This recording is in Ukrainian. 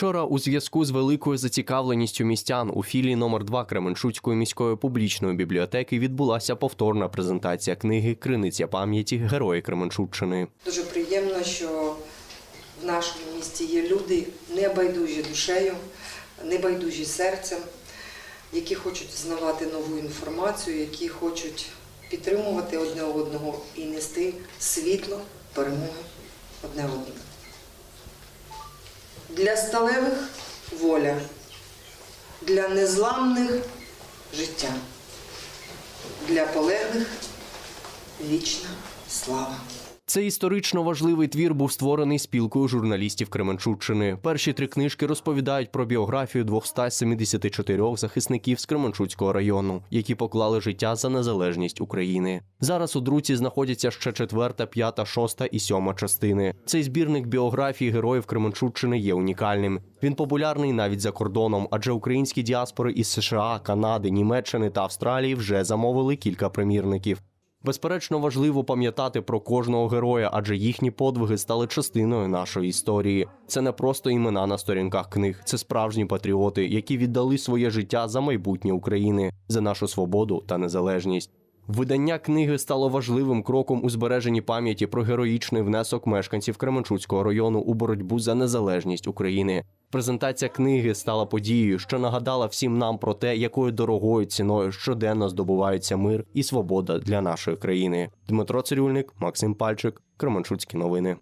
Вчора, у зв'язку з великою зацікавленістю містян у філії номер 2 Кременчуцької міської публічної бібліотеки відбулася повторна презентація книги Криниця пам'яті Герої Кременчуччини. Дуже приємно, що в нашому місті є люди небайдужі душею, небайдужі серцем, які хочуть знавати нову інформацію, які хочуть підтримувати одне одного і нести світло перемоги одне одному. Для сталевих воля, для незламних життя, для полеглих вічна слава. Цей історично важливий твір був створений спілкою журналістів Кременчуччини. Перші три книжки розповідають про біографію 274 захисників з Кременчуцького району, які поклали життя за незалежність України. Зараз у друці знаходяться ще четверта, п'ята, шоста і сьома частини. Цей збірник біографії героїв Кременчуччини є унікальним. Він популярний навіть за кордоном, адже українські діаспори із США, Канади, Німеччини та Австралії вже замовили кілька примірників. Безперечно, важливо пам'ятати про кожного героя, адже їхні подвиги стали частиною нашої історії. Це не просто імена на сторінках книг, це справжні патріоти, які віддали своє життя за майбутнє України, за нашу свободу та незалежність. Видання книги стало важливим кроком у збереженні пам'яті про героїчний внесок мешканців Кременчуцького району у боротьбу за незалежність України. Презентація книги стала подією, що нагадала всім нам про те, якою дорогою ціною щоденно здобуваються мир і свобода для нашої країни. Дмитро Цирюльник, Максим Пальчик, Кременчуцькі новини.